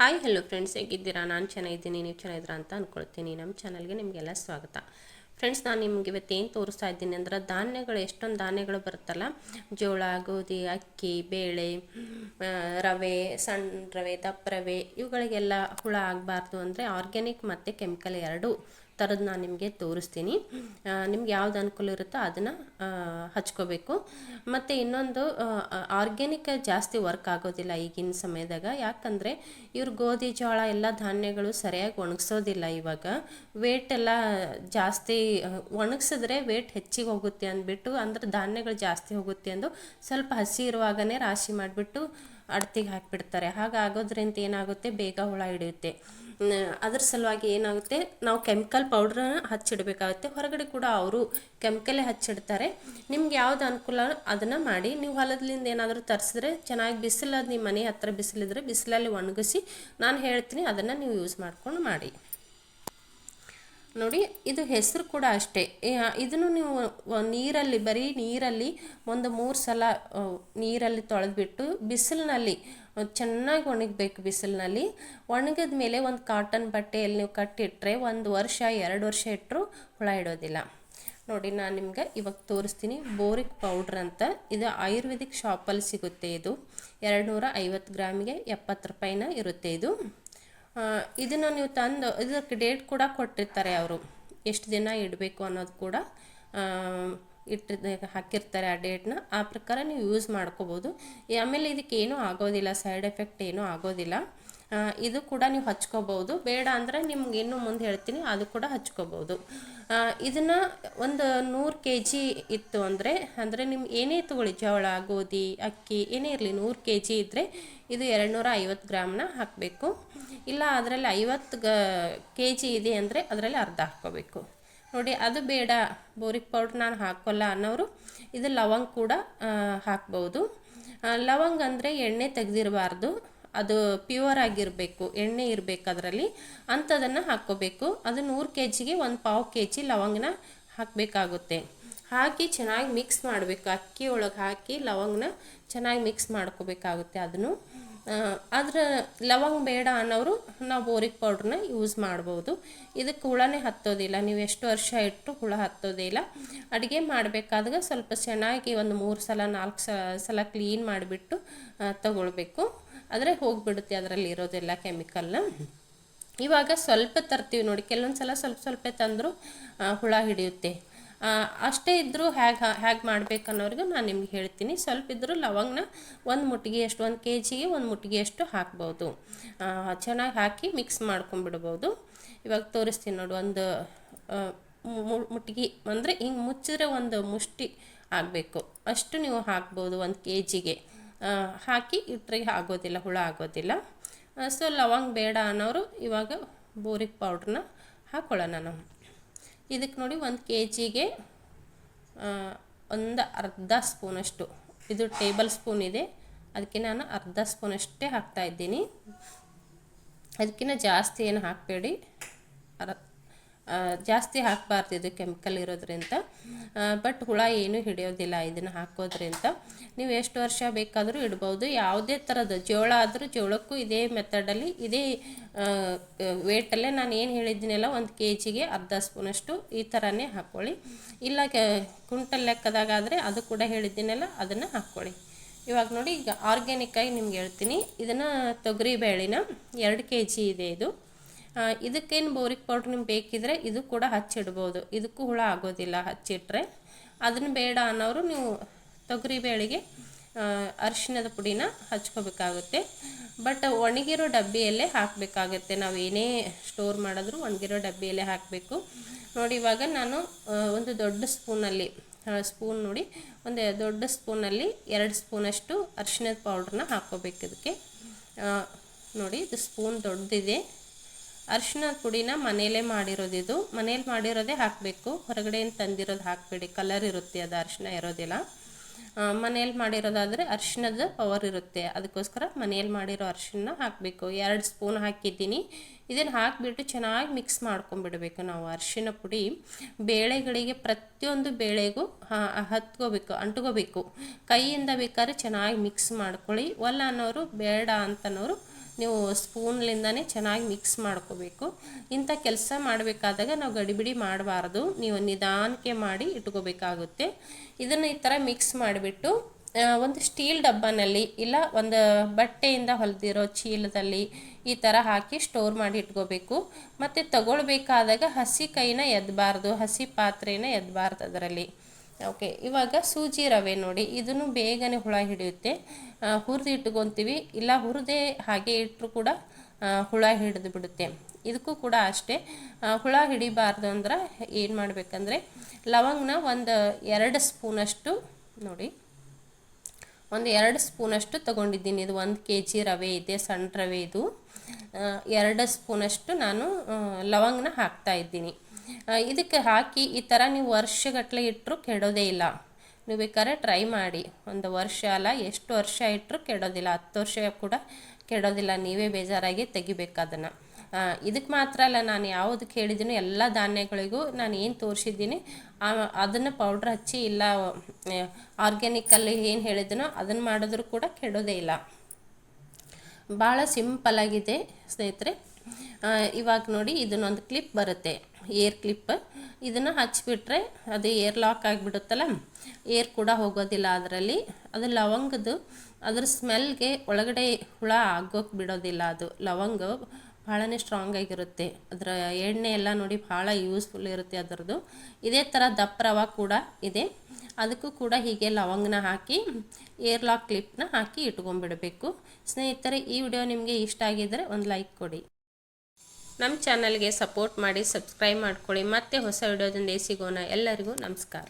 Hi hello friends ಹೇಗಿದ್ದೀರಾ? ನಾನು ಚೆನ್ನಾಗಿದ್ದೀನಿ, ನೀವು ಚೆನ್ನಾಗಿದ್ದೀರಾ ಅಂತ ಅಂದ್ಕೊಳ್ತೀನಿ ನಮ್ಮ ಚಾನಲ್ಗೆ ನಿಮಗೆಲ್ಲ ಸ್ವಾಗತ. ಫ್ರೆಂಡ್ಸ್ ನಾನು ನಿಮ್ಗೆ ಇವತ್ತೇನು ತೋರಿಸ್ತಾ ಇದ್ದೀನಿ ಅಂದ್ರೆ ಧಾನ್ಯಗಳು, ಎಷ್ಟೊಂದು ಧಾನ್ಯಗಳು ಬರುತ್ತಲ್ಲ? ಜೋಳ, ಗೋಧಿ, ಅಕ್ಕಿ, ಬೇಳೆ ರವೆ ಸಣ್ಣ ರವೆ, ದಪ್ಪ ರವೆ, ಇವುಗಳಿಗೆಲ್ಲ ಹುಳ ಆಗಬಾರ್ದು ಅಂದರೆ ಆರ್ಗ್ಯಾನಿಕ್ ಮತ್ತು ಕೆಮಿಕಲ್ ಎರಡೂ. ಥರದ್ದು ನಾನು ನಿಮಗೆ ತೋರಿಸ್ತೀನಿ. ನಿಮ್ಗೆ ಯಾವ್ದು ಅನುಕೂಲ ಇರುತ್ತೋ ಅದನ್ನು ಹಚ್ಕೋಬೇಕು. ಮತ್ತು ಇನ್ನೊಂದು ಆರ್ಗ್ಯಾನಿಕ್ ಜಾಸ್ತಿ ವರ್ಕ್ ಆಗೋದಿಲ್ಲ ಈಗಿನ ಸಮಯದಾಗ. ಯಾಕಂದರೆ ಇವ್ರು ಗೋಧಿ, ಜೋಳ ಎಲ್ಲ ಧಾನ್ಯಗಳು ಸರಿಯಾಗಿ ಒಣಗಿಸೋದಿಲ್ಲ ಇವಾಗ. ವೇಟ್ ಎಲ್ಲ ಜಾಸ್ತಿ ಒಣಗಿಸಿದ್ರೆ ವೇಟ್ ಹೆಚ್ಚಿಗೆ ಹೋಗುತ್ತೆ ಅಂದ್ಬಿಟ್ಟು, ಅಂದ್ರೆ ಧಾನ್ಯಗಳು ಜಾಸ್ತಿ ಹೋಗುತ್ತೆ ಅಂದು ಸ್ವಲ್ಪ ಹಸಿ ಇರುವಾಗನೇ ರಾಶಿ ಮಾಡಿಬಿಟ್ಟು ಅಡ್ತಿಗೆ ಹಾಕಿಬಿಡ್ತಾರೆ. ಹಾಗಾಗೋದ್ರಿಂದ ಏನಾಗುತ್ತೆ? ಬೇಗ ಹುಳ ಹಿಡಿಯುತ್ತೆ. ಅದ್ರ ಸಲುವಾಗಿ ಏನಾಗುತ್ತೆ, ನಾವು ಕೆಮಿಕಲ್ ಪೌಡ್ರನ್ನ ಹಚ್ಚಿಡಬೇಕಾಗುತ್ತೆ. ಹೊರಗಡೆ ಕೂಡ ಅವರು ಕೆಮಿಕಲೇ ಹಚ್ಚಿಡ್ತಾರೆ. ನಿಮ್ಗೆ ಯಾವ್ದು ಅನುಕೂಲ, ಅದನ್ನು ಮಾಡಿ. ನೀವು ಹೊಲದಿಂದ ಏನಾದರೂ ತರಿಸಿದ್ರೆ ಚೆನ್ನಾಗಿ ಬಿಸಿಲದು ನಿಮ್ಮ ಮನೆ ಹತ್ರ ಬಿಸಿಲಿದ್ರೆ ಬಿಸಿಲಲ್ಲಿ ಒಣಗಿಸಿ, ನಾನು ಹೇಳ್ತೀನಿ, ಅದನ್ನು ನೀವು ಯೂಸ್ ಮಾಡ್ಕೊಂಡು ಮಾಡಿ. ನೋಡಿ, ಇದು ಹೆಸರು ಕೂಡ ಅಷ್ಟೇ. ಇದನ್ನು ನೀವು ನೀರಲ್ಲಿ, ಬರೀ ನೀರಲ್ಲಿ ಒಂದು ಮೂರು ಸಲ ನೀರಲ್ಲಿ ತೊಳೆದ್ಬಿಟ್ಟು ಬಿಸಿಲಿನಲ್ಲಿ ಚೆನ್ನಾಗಿ ಒಣಗಬೇಕು ಬಿಸಿಲಿನಲ್ಲಿ. ಒಣಗಿದ ಮೇಲೆ ಒಂದು ಕಾಟನ್ ಬಟ್ಟೆಯಲ್ಲಿ ನೀವು ಕಟ್ಟಿಟ್ಟರೆ ಒಂದು ವರ್ಷ, ಎರಡು ವರ್ಷ ಇಟ್ಟರು ಹುಳ ಇಡೋದಿಲ್ಲ. ನೋಡಿ, ನಾನು ನಿಮ್ಗೆ ಇವಾಗ ತೋರಿಸ್ತೀನಿ. ಬೋರಿಕ್ ಪೌಡ್ರ್ ಅಂತ. ಇದು ಆಯುರ್ವೇದಿಕ್ ಶಾಪಲ್ಲಿ ಸಿಗುತ್ತೆ ಇದು. ಎರಡು ನೂರ ಐವತ್ತು ಗ್ರಾಮಿಗೆ ಎಪ್ಪತ್ತು ರೂಪಾಯಿನ ಇರುತ್ತೆ ಇದು. ಇದನ್ನು ನೀವು ತಂದು ಇದಕ್ಕೆ ಡೇಟ್ ಕೂಡ ಕೊಟ್ಟಿರ್ತಾರೆ ಅವರು. ಎಷ್ಟು ದಿನ ಇಡಬೇಕು ಅನ್ನೋದು ಕೂಡ ಆ, ಇಟ್ಟಿರ್ತ ಹಾಕಿರ್ತಾರೆ ಆ ಡೇಟ್ನ ಆ ಪ್ರಕಾರ ನೀವು ಯೂಸ್ ಮಾಡ್ಕೋಬೋದು. ಆಮೇಲೆ ಇದಕ್ಕೆ ಏನೂ ಆಗೋದಿಲ್ಲ ಸೈಡ್ ಎಫೆಕ್ಟ್ ಏನೂ ಆಗೋದಿಲ್ಲ. ಇದು ಕೂಡ ನೀವು ಹಚ್ಕೋಬೋದು ಬೇಡ ಅಂದರೆ ನಿಮ್ಗೆ ಇನ್ನೂ ಮುಂದೆ ಹೇಳ್ತೀನಿ, ಅದು ಕೂಡ ಹಚ್ಕೋಬೋದು ಇದನ್ನು ಒಂದು ನೂರು ಕೆ ಜಿ ಇತ್ತು ಅಂದರೆ ಅಂದರೆ ನಿಮ್ಗೆ ಏನೇ ತಗೊಳ್ಳಿ, ಜೋಳ, ಗೋಧಿ, ಅಕ್ಕಿ, ಏನೇ ಇರಲಿ, ನೂರು ಕೆ ಜಿ ಇದ್ದರೆ ಇದು ಎರಡು ನೂರ ಐವತ್ತು ಗ್ರಾಮ್ನ ಹಾಕಬೇಕು. ಇಲ್ಲ, ಅದರಲ್ಲಿ ಐವತ್ತು ಗ ಕೆ ಜಿ ಇದೆ ಅಂದರೆ ಅದರಲ್ಲಿ ಅರ್ಧ ಹಾಕ್ಕೋಬೇಕು. ನೋಡಿ, ಅದು ಬೇಡ, ಬೋರಿಕ್ ಪೌಡ್ರ್ ನಾನು ಹಾಕೋಲ್ಲ ಅನ್ನೋರು ಇದು ಲವಂಗ ಕೂಡ ಹಾಕ್ಬೋದು. ಲವಂಗ ಅಂದರೆ ಎಣ್ಣೆ ತೆಗೆದಿರಬಾರ್ದು. ಅದು ಪ್ಯೂರ್ ಆಗಿರಬೇಕು, ಎಣ್ಣೆ ಇರಬೇಕು ಅದರಲ್ಲಿ. ಅಂಥದನ್ನು ಹಾಕ್ಕೋಬೇಕು. ಅದು ನೂರು ಕೆ ಜಿಗೆ ಒಂದು ಪಾವು ಕೆ ಜಿ ಲವಂಗನ ಹಾಕಬೇಕಾಗುತ್ತೆ. ಹಾಕಿ ಚೆನ್ನಾಗಿ ಮಿಕ್ಸ್ ಮಾಡಬೇಕು. ಅಕ್ಕಿ ಒಳಗೆ ಹಾಕಿ ಲವಂಗನ ಚೆನ್ನಾಗಿ ಮಿಕ್ಸ್ ಮಾಡ್ಕೋಬೇಕಾಗುತ್ತೆ ಅದನ್ನು. ಅದರ ಲವಂಗ ಬೇಡ ಅನ್ನೋರು ನಾವು ಬೋರಿಕ್ ಪೌಡ್ರನ್ನ ಯೂಸ್ ಮಾಡ್ಬೋದು. ಇದಕ್ಕೆ ಹುಳನೇ ಹತ್ತೋದಿಲ್ಲ. ನೀವು ಎಷ್ಟು ವರ್ಷ ಇಟ್ಟು ಹುಳ ಹತ್ತೋದೇ ಇಲ್ಲ ಅಡುಗೆ ಮಾಡಬೇಕಾದಾಗ ಸ್ವಲ್ಪ ಚೆನ್ನಾಗಿ ಒಂದು ಮೂರು ಸಲ ನಾಲ್ಕು ಸಲ ಕ್ಲೀನ್ ಮಾಡಿಬಿಟ್ಟು ತಗೊಳ್ಬೇಕು. ಆದರೆ ಹೋಗಿಬಿಡುತ್ತೆ ಅದರಲ್ಲಿ ಇರೋದೆಲ್ಲ ಕೆಮಿಕಲ್ನ. ಇವಾಗ ಸ್ವಲ್ಪ ತರ್ತೀವಿ ನೋಡಿ, ಕೆಲವೊಂದು ಸಲ ಸ್ವಲ್ಪ ಸ್ವಲ್ಪ ತಂದರೂ ಹುಳ ಹಿಡಿಯುತ್ತೆ. ಅಷ್ಟೇ ಇದ್ದರೂ ಹೇಗೆ ಹೇಗೆ ಮಾಡ್ಬೇಕನ್ನೋರಿಗೆ ನಾನು ನಿಮ್ಗೆ ಹೇಳ್ತೀನಿ. ಸ್ವಲ್ಪ ಇದ್ದರೂ ಲವಂಗನ ಒಂದು ಮುಟ್ಟಿಗೆಯಷ್ಟು ಒಂದು ಕೆ ಜಿಗೆ ಒಂದು ಮುಟ್ಟಿಗೆಯಷ್ಟು ಹಾಕ್ಬೋದು. ಚೆನ್ನಾಗಿ ಹಾಕಿ ಮಿಕ್ಸ್ ಮಾಡ್ಕೊಂಡ್ಬಿಡ್ಬೋದು. ಇವಾಗ ತೋರಿಸ್ತೀನಿ ನೋಡಿ, ಒಂದು ಮುಟ್ಗಿ ಅಂದರೆ ಹಿಂಗೆ ಮುಚ್ಚಿದ್ರೆ ಒಂದು ಮುಷ್ಟಿ ಆಗಬೇಕು. ಅಷ್ಟು ನೀವು ಹಾಕ್ಬೋದು ಒಂದು ಕೆ ಜಿಗೆ ಹಾಕಿ ಇಟ್ಟರೆ ಆಗೋದಿಲ್ಲ, ಹುಳ ಆಗೋದಿಲ್ಲ. ಸೊ ಲವಂಗ್ ಬೇಡ ಅನ್ನೋರು ಇವಾಗ ಬೋರಿಕ್ ಪೌಡ್ರನ್ನ ಹಾಕ್ಕೊಳ್ಳೋಣ ನಾವು. ಇದಕ್ಕೆ ನೋಡಿ ಒಂದು ಕೆ ಜಿಗೆ ಒಂದು ಅರ್ಧ ಸ್ಪೂನಷ್ಟು. ಇದು ಟೇಬಲ್ ಸ್ಪೂನ್ ಇದೆ. ಅದಕ್ಕೆ ನಾನು ಅರ್ಧ ಸ್ಪೂನಷ್ಟೇ ಹಾಕ್ತಾಯಿದ್ದೀನಿ ಅದಕ್ಕಿಂತ ಜಾಸ್ತಿ ಏನು ಹಾಕಬೇಡಿ. ಜಾಸ್ತಿ ಹಾಕಬಾರ್ದು ಇದು ಕೆಮಿಕಲ್ ಇರೋದ್ರಿಂದ. ಬಟ್ ಹುಳ ಏನೂ ಹಿಡಿಯೋದಿಲ್ಲ ಇದನ್ನು ಹಾಕೋದ್ರಿಂದ. ನೀವು ಎಷ್ಟು ವರ್ಷ ಬೇಕಾದರೂ ಇಡ್ಬೋದು. ಯಾವುದೇ ಥರದ ಜೋಳ ಆದರೂ ಜೋಳಕ್ಕೂ ಇದೇ ಮೆಥಡಲ್ಲಿ ಇದೇ ವೇಟಲ್ಲೇ ನಾನು ಏನು ಹೇಳಿದ್ದೀನಲ್ಲ, ಒಂದು ಕೆ ಜಿಗೆ ಅರ್ಧ ಸ್ಪೂನಷ್ಟು ಈ ಥರನೇ ಹಾಕ್ಕೊಳ್ಳಿ ಇಲ್ಲ ಕುಂಟಲ್ ಲೆಕ್ಕದಾಗಾದರೆ ಅದು ಕೂಡ ಹೇಳಿದ್ದೀನಲ್ಲ, ಅದನ್ನು ಹಾಕ್ಕೊಳ್ಳಿ ಇವಾಗ ನೋಡಿ, ಈಗ ಆರ್ಗ್ಯಾನಿಕ್ಕಾಗಿ ನಿಮ್ಗೆ ಹೇಳ್ತೀನಿ. ಇದನ್ನು ತೊಗರಿ ಬೇಳೆನ ಎರಡು ಕೆ ಜಿ ಇದೆ ಇದು. ಇದಕ್ಕೇನು ಬೋರಿಕ್ ಪೌಡ್ರ್ ನಿಮ್ಗೆ ಬೇಕಿದ್ರೆ ಇದು ಕೂಡ ಹಚ್ಚಿಡ್ಬೋದು. ಇದಕ್ಕೂ ಹುಳ ಆಗೋದಿಲ್ಲ, ಹಚ್ಚಿಟ್ರೆ. ಅದನ್ನು ಬೇಡ ಅನ್ನೋರು ನೀವು ತೊಗರಿ ಬೇಳೆಗೆ ಅರಿಶಿನದ ಪುಡಿನ ಹಚ್ಕೋಬೇಕಾಗುತ್ತೆ. ಬಟ್ ಒಣಗಿರೋ ಡಬ್ಬಿಯಲ್ಲೇ ಹಾಕಬೇಕಾಗುತ್ತೆ. ನಾವು ಏನೇ ಸ್ಟೋರ್ ಮಾಡಿದ್ರು ಒಣಗಿರೋ ಡಬ್ಬಿಯಲ್ಲೇ ಹಾಕಬೇಕು. ನೋಡಿ, ಇವಾಗ ನಾನು ಒಂದು ದೊಡ್ಡ ಸ್ಪೂನಲ್ಲಿ ಸ್ಪೂನ್ ನೋಡಿ, ಒಂದು ದೊಡ್ಡ ಸ್ಪೂನಲ್ಲಿ ಎರಡು ಸ್ಪೂನಷ್ಟು ಅರಿಶಿಣದ ಪೌಡ್ರನ್ನ ಹಾಕ್ಕೋಬೇಕು ಇದಕ್ಕೆ. ನೋಡಿ, ಇದು ಸ್ಪೂನ್ ದೊಡ್ಡದಿದೆ ಅರಿಶಿಣದ ಪುಡಿನ ಮಾಡಿರೋದು ಇದು. ಮನೇಲಿ ಮಾಡಿರೋದೇ ಹಾಕಬೇಕು. ಹೊರಗಡೆಯಿಂದ ತಂದಿರೋದು ಹಾಕಬೇಡಿ. ಕಲರ್ ಇರುತ್ತೆ ಅದು ಅರಿಶಿಣ ಇರೋದಿಲ್ಲ. ಮನೇಲಿ ಮಾಡಿರೋದಾದರೆ ಅರಿಶಿಣದ ಪವರ್ ಇರುತ್ತೆ. ಅದಕ್ಕೋಸ್ಕರ ಮನೇಲಿ ಮಾಡಿರೋ ಅರಿಶಿಣ ಹಾಕಬೇಕು. ಎರಡು ಸ್ಪೂನ್ ಹಾಕಿದ್ದೀನಿ. ಇದನ್ನು ಹಾಕಿಬಿಟ್ಟು ಚೆನ್ನಾಗಿ ಮಿಕ್ಸ್ ಮಾಡ್ಕೊಂಬಿಡಬೇಕು ನಾವು ಅರಿಶಿನ ಪುಡಿ. ಬೇಳೆಗಳಿಗೆ ಪ್ರತಿಯೊಂದು ಬೇಳೆಗೂ ಹತ್ಕೋಬೇಕು, ಅಂಟ್ಕೋಬೇಕು. ಕೈಯಿಂದ ಬೇಕಾದ್ರೆ ಚೆನ್ನಾಗಿ ಮಿಕ್ಸ್ ಮಾಡ್ಕೊಳ್ಳಿ. ಒಲ್ಲ ಅನ್ನೋರು ಬೇಡ ಅಂತನೋರು ನೀವು ಸ್ಪೂನ್ಲಿಂದನೇ ಚೆನ್ನಾಗಿ ಮಿಕ್ಸ್ ಮಾಡ್ಕೋಬೇಕು. ಇಂಥ ಕೆಲಸ ಮಾಡಬೇಕಾದಾಗ ನಾವು ಗಡಿಬಿಡಿ ಮಾಡಬಾರ್ದು. ನೀವು ನಿಧಾನಕ್ಕೆ ಮಾಡಿ ಇಟ್ಕೋಬೇಕಾಗುತ್ತೆ. ಇದನ್ನು ಈ ಥರ ಮಿಕ್ಸ್ ಮಾಡಿಬಿಟ್ಟು ಒಂದು ಸ್ಟೀಲ್ ಡಬ್ಬನಲ್ಲಿ ಇಲ್ಲ, ಒಂದು ಬಟ್ಟೆಯಿಂದ ಹೊಲಿದಿರೋ ಚೀಲದಲ್ಲಿ ಈ ಥರ ಹಾಕಿ ಸ್ಟೋರ್ ಮಾಡಿ ಇಟ್ಕೋಬೇಕು. ಮತ್ತು ತಗೊಳ್ಬೇಕಾದಾಗ ಹಸಿ ಕೈನ ಎದ್ದಬಾರ್ದು ಹಸಿ ಪಾತ್ರೆನ ಎದ್ದಬಾರ್ದು ಅದರಲ್ಲಿ. ಓಕೆ ಇವಾಗ ಸೂಜಿ ರವೆ ನೋಡಿ, ಇದನ್ನು ಬೇಗನೆ ಹುಳ ಹಿಡಿಯುತ್ತೆ. ಹುರಿದು ಇಟ್ಕೊತೀವಿ. ಇಲ್ಲ ಹುರಿದೇ ಹಾಗೆ ಇಟ್ಟರು ಕೂಡ ಹುಳ ಹಿಡಿದು ಬಿಡುತ್ತೆ. ಇದಕ್ಕೂ ಕೂಡ ಅಷ್ಟೇ. ಹುಳ ಹಿಡಿಬಾರ್ದು ಅಂದ್ರೆ ಏನು ಮಾಡಬೇಕಂದ್ರೆ, ಲವಂಗನ ಒಂದು ಎರಡು ಸ್ಪೂನಷ್ಟು, ನೋಡಿ, ಒಂದು ಎರಡು ಸ್ಪೂನಷ್ಟು ತೊಗೊಂಡಿದ್ದೀನಿ. ಇದು ಒಂದು ಕೆ ಜಿ ರವೆ ಇದೆ, ಸಣ್ಣ ರವೆ ಇದು. ಎರಡು ಸ್ಪೂನಷ್ಟು ನಾನು ಲವಂಗನ ಹಾಕ್ತಾ ಇದ್ದೀನಿ. ಇದಕ್ಕೆ ಹಾಕಿ ಈ ಥರ ನೀವು ವರ್ಷಗಟ್ಟಲೆ ಇಟ್ಟರು ಕೆಡೋದೇ ಇಲ್ಲ. ನೀವು ಬೇಕಾದ್ರೆ ಟ್ರೈ ಮಾಡಿ. ಒಂದು ವರ್ಷ ಅಲ್ಲ, ಎಷ್ಟು ವರ್ಷ ಇಟ್ಟರು ಕೆಡೋದಿಲ್ಲ. ಹತ್ತು ವರ್ಷ ಕೂಡ ಕೆಡೋದಿಲ್ಲ. ನೀವೇ ಬೇಜಾರಾಗಿ ತೆಗಿಬೇಕದನ್ನು. ಇದಕ್ಕೆ ಮಾತ್ರ ಅಲ್ಲ, ನಾನು ಯಾವುದಕ್ಕೆ ಹೇಳಿದ್ದೀನೋ ಎಲ್ಲ ಧಾನ್ಯಗಳಿಗೂ ನಾನು ಏನು ತೋರಿಸಿದ್ದೀನಿ ಅದನ್ನು ಪೌಡ್ರ್ ಹಚ್ಚಿ ಇಲ್ಲ ಆರ್ಗ್ಯಾನಿಕಲ್ಲಿ ಏನು ಹೇಳಿದ್ದೀನೋ ಅದನ್ನು ಮಾಡಿದ್ರೂ ಕೂಡ ಕೆಡೋದೇ ಇಲ್ಲ. ಭಾಳ ಸಿಂಪಲ್ಲಾಗಿದೆ ಸ್ನೇಹಿತರೆ. ಇವಾಗ ನೋಡಿ, ಇದನ್ನೊಂದು ಕ್ಲಿಪ್ ಬರುತ್ತೆ. Air clip. ಇದನ್ನು ಹಚ್ಚಿಬಿಟ್ರೆ ಅದು ಏರ್ ಲಾಕ್ ಆಗಿಬಿಡುತ್ತಲ್ಲ? ಏರ್ ಕೂಡ ಹೋಗೋದಿಲ್ಲ ಅದರಲ್ಲಿ. ಅದು ಲವಂಗದ್ದು, ಅದ್ರ ಸ್ಮೆಲ್ಗೆ ಒಳಗಡೆ ಹುಳ ಆಗೋಕೆ ಬಿಡೋದಿಲ್ಲ ಅದು. ಲವಂಗ ಭಾಳನೇ ಸ್ಟ್ರಾಂಗ್ ಆಗಿರುತ್ತೆ. ಅದರ ಎಣ್ಣೆ ಎಲ್ಲ ನೋಡಿ ಭಾಳ ಯೂಸ್ಫುಲ್ ಇರುತ್ತೆ ಅದರದ್ದು. ಇದೇ ಥರ ದಪ್ಪ ರವ ಕೂಡ ಇದೆ. ಅದಕ್ಕೂ ಕೂಡ ಹೀಗೆ ಲವಂಗನ ಹಾಕಿ, ಏರ್ ಲಾಕ್ ಕ್ಲಿಪ್ನ ಹಾಕಿ ಇಟ್ಕೊಂಡ್ಬಿಡಬೇಕು. ಸ್ನೇಹಿತರೆ, ಈ ವಿಡಿಯೋ ನಿಮಗೆ ಇಷ್ಟ ಆಗಿದ್ದರೆ ಒಂದು ಲೈಕ್ ಕೊಡಿ. ನಮ್ಮ ಚಾನಲ್ಗೆ ಸಪೋರ್ಟ್ ಮಾಡಿ ಸಬ್ಸ್ಕ್ರೈಬ್ ಮಾಡ್ಕೊಳ್ಳಿ. ಮತ್ತೆ ಹೊಸ ವಿಡಿಯೋದಿಂದ ಸಿಗೋಣ. ಎಲ್ಲರಿಗೂ ನಮಸ್ಕಾರ.